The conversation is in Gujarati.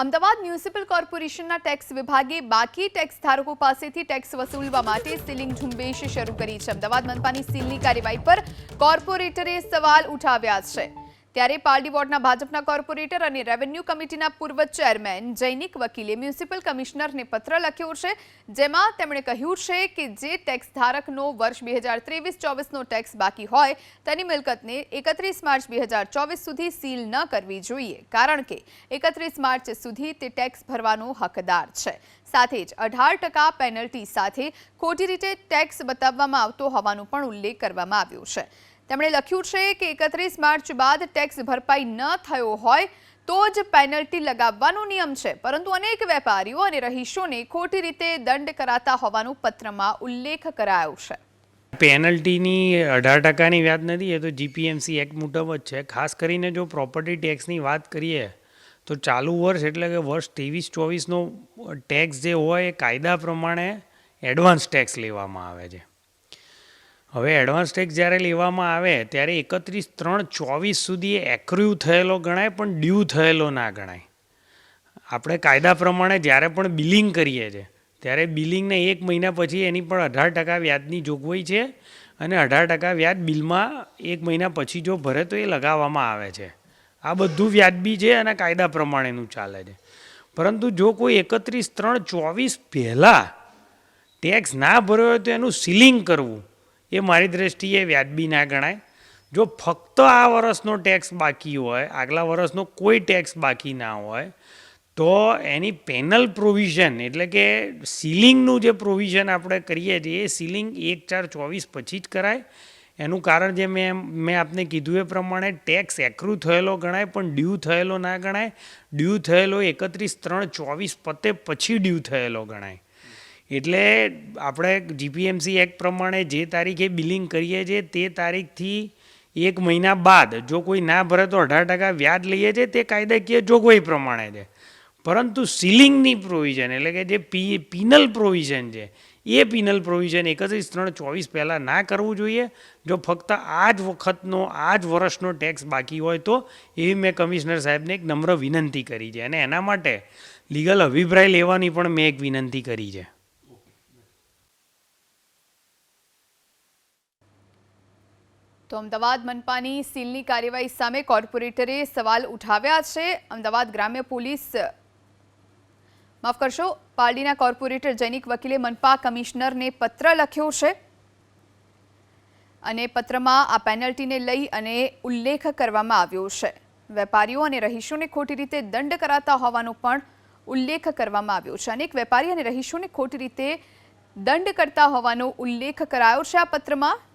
અમદાવાદ મ્યુનિસિપલ કોર્પોરેશનના ટેક્સ વિભાગે બાકી ટેક્સ ધારકો પાસેથી ટેક્સ વસૂલવા માટે સીલિંગ ઝુંબેશ શરૂ કરી છે. અમદાવાદ મનપાની સીલની કાર્યવાહી પર કોર્પોરેટરે સવાલ ઉઠાવ્યા છે. ત્યારે પાલડી વોર્ડના ભાજપના કોર્પોરેટર અને રેવન્યુ કમિટીના પૂર્વ ચેરમેન જૈનિક વકીલે મ્યુનિસિપલ કમિશનરને પત્ર લખ્યો છે, જેમાં તેમણે કહ્યું છે કે જે ટેક્સ ધારકનો વર્ષ બે હજાર ત્રેવીસ ચોવીસનો ટેક્સ બાકી હોય, તેની મિલકતને એકત્રીસ માર્ચ બે હજાર ચોવીસ સુધી સીલ ન કરવી જોઈએ, કારણ કે એકત્રીસ માર્ચ સુધી તે ટેક્સ ભરવાનો હકદાર છે. સાથે જ અઢાર ટકા પેનલ્ટી સાથે ખોટી રીતે ટેક્સ બતાવવામાં આવતો હોવાનો પણ ઉલ્લેખ કરવામાં આવ્યો છે. તેમણે લખ્યું છે કે એકત્રીસ માર્ચ બાદ ટેક્સ ભરપાઈ ન થયો હોય તો જ પેનલ્ટી લગાવવાનો નિયમ છે. પરંતુ અનેક વેપારીઓ અને રહીશોને ખોટી રીતે દંડ કરાતા હોવાનું પત્રમાં ઉલ્લેખ કરાયો છે. પેનલ્ટીની અઢાર ટકાની વ્યાજ નથી, એ તો જીપીએમસી એક્ટ મુજબ જ છે. ખાસ કરીને જો પ્રોપર્ટી ટેક્સની વાત કરીએ, તો ચાલુ વર્ષ એટલે કે વર્ષ ત્રેવીસ ચોવીસનો ટેક્સ જે હોય એ કાયદા પ્રમાણે એડવાન્સ ટેક્સ લેવામાં આવે છે. હવે એડવાન્સ ટેક્સ જ્યારે લેવામાં આવે, ત્યારે એકત્રીસ ત્રણ ચોવીસ સુધી એક્રુવ થયેલો ગણાય, પણ ડ્યુ થયેલો ના ગણાય. આપણે કાયદા પ્રમાણે જ્યારે પણ બિલિંગ કરીએ છીએ, ત્યારે બિલિંગને એક મહિના પછી એની પણ અઢાર ટકા વ્યાજની જોગવાઈ છે અને અઢાર ટકા વ્યાજ બિલમાં એક મહિના પછી જો ભરે તો એ લગાવવામાં આવે છે. આ બધું વ્યાજબી છે અને કાયદા પ્રમાણેનું ચાલે છે. પરંતુ જો કોઈ એકત્રીસ ત્રણ ચોવીસ પહેલાં ટેક્સ ના ભર્યો હોય તો એનું સીલિંગ કરવું એ મારી દ્રષ્ટિએ વ્યાજબી ના ગણાય. જો ફક્ત આ વર્ષનો ટેક્સ બાકી હોય, આગલા વર્ષનો કોઈ ટેક્સ બાકી ના હોય, તો એની પેનલ પ્રોવિઝન એટલે કે સીલિંગનું જે પ્રોવિઝન આપણે કરીએ છીએ, એ સીલિંગ એક ચાર ચોવીસ પછી જ કરાય. એનું કારણ જે મેં મેં આપને કીધું એ પ્રમાણે ટેક્સ એક્રુ થયેલો ગણાય, પણ ડ્યુ થયેલો ના ગણાય. ડ્યુ થયેલો એકત્રીસ ત્રણ ચોવીસ પતે પછી ડ્યુ થયેલો ગણાય. એટલે આપણે જીપીએમસી એક્ટ પ્રમાણે જે તારીખે બિલિંગ કરીએ છીએ, તે તારીખથી એક મહિના બાદ જો કોઈ ના ભરે તો અઢાર ટકા વ્યાજ લઈએ છીએ, તે કાયદાકીય જોગવાઈ પ્રમાણે છે. પરંતુ સીલિંગની પ્રોવિઝન એટલે કે જે પી પિનલ પ્રોવિઝન છે, એ પિનલ પ્રોવિઝન એકત્રીસ ત્રણ ચોવીસ પહેલાં ના કરવું જોઈએ. જો ફક્ત આ જ વખતનો આ જ વર્ષનો ટેક્સ બાકી હોય તો એવી મેં કમિશનર સાહેબને એક નમ્ર વિનંતી કરી છે અને એના માટે લીગલ અભિપ્રાય લેવાની પણ મેં એક વિનંતી કરી છે. તો અમદાવાદ મનપાની સીલની કાર્યવાહી સામે કોર્પોરેટરે સવાલ ઉઠાવ્યા છે. અમદાવાદ ગ્રામ્ય પોલીસ માફ કરશો, પારડીના કોર્પોરેટર જૈનિક વકીલે મનપા કમિશનરને પત્ર લખ્યો છે. અને પત્રમાં આ પેનલ્ટીને લઈ અને ઉલ્લેખ કરવામાં આવ્યો છે. વેપારીઓ અને રહીશોને ખોટી રીતે દંડ કરાતા હોવાનો પણ ઉલ્લેખ કરવામાં આવ્યો છે. અનેક વેપારી અને રહીશોને ખોટી રીતે દંડ કરતા હોવાનો ઉલ્લેખ કરાયો છે આ પત્રમાં.